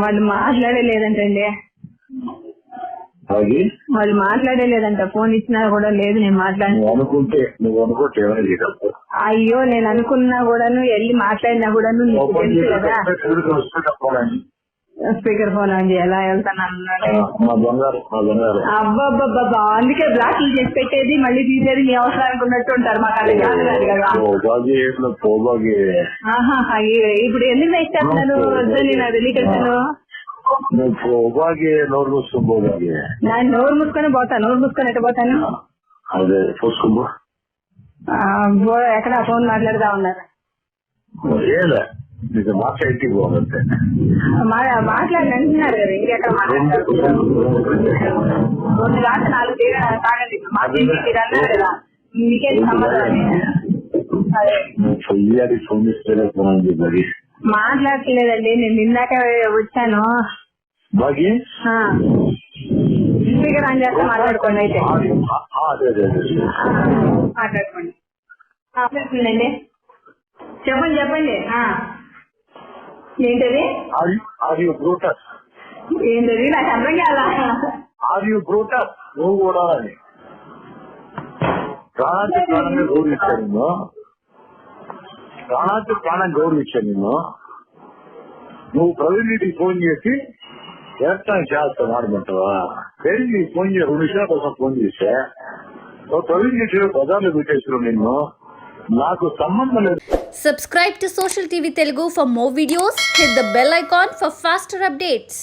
వాళ్ళు మాట్లాడలేదంటండి. అది వాళ్ళు మాట్లాడలేదంట. ఫోన్ ఇచ్చినా కూడా లేదు నేను మాట్లాడి అనుకుంటే నువ్వు అనుకుంటే అయ్యో నేను అనుకున్నా కూడాను వెళ్ళి మాట్లాడినా కూడాను నీకు తెలుసు కదా. స్పీకర్ ఫోన్ ఆన్ చేయి, ఎలా వెళ్తాను అన్నాడు. మా మా అబ్బబ్బబ్బబ్బా అందుకే బ్లాక్లు చేసి పెట్టేది మళ్ళీ తీసేది నీ అవసరానికి ఉన్నట్టు ఉంటారు మాకు అది కాదు కాదు కదా పోబాగి పోబాగి ఆహా, అయ్యో, ఇప్పుడు ఎందుకు తెలియకను నువ్వు పోబాగి నోరు మూసుకో పోబాగి నా నోరు మూసుకొని పోతాను నోరు మూసుకొని ఎట్ట పోతాను? అదే చూసుకో ఆ, బో- ఎక్కడ ఫోన్ మాట్లాడుతా ఉన్నారు. ఏలే. కదా ఇంకెక్కడ రెండు రాత్రి నాలుగు తీర తాగండి. అన్నారు కదా. మీకేం సంబంధం మాట్లాడట్లేదండి. నేను నిన్నాక వచ్చాను. స్పీకర్ ఆన్ చేస్తే మాట్లాడుకోండి అయితే. మాట్లాడుకోండి. చెప్పండి చెప్పండి. ఏంటది? ఆర్ యూ బ్రూటస్ ఏంటది? నాకు అర్థం కాదా? ఆర్ యూ బ్రూటస్ నువ్వు కూడా అని ప్రాణానికి ప్రాణంగా గౌరవించాను నిన్ను. ప్రాణానికి ప్రాణం గౌరవించాను నిన్ను. నువ్వు ప్రవీణ్ రెడ్డికి ఫోన్ చేసి ఎలక్ట్రానిక్ చేస్తా మాడమంటావా ప్రవీణ్ ఫోన్ చేసి రెండు విషయాల కోసం ఫోన్ చేసా. నువ్వు ప్రవీణ్ రెడ్డి బజార్లో పెట్టేసిన నిన్ను? నాకు సంబంధం లేదు Subscribe to Social TV Telugu for more videos. Hit the bell icon for faster updates.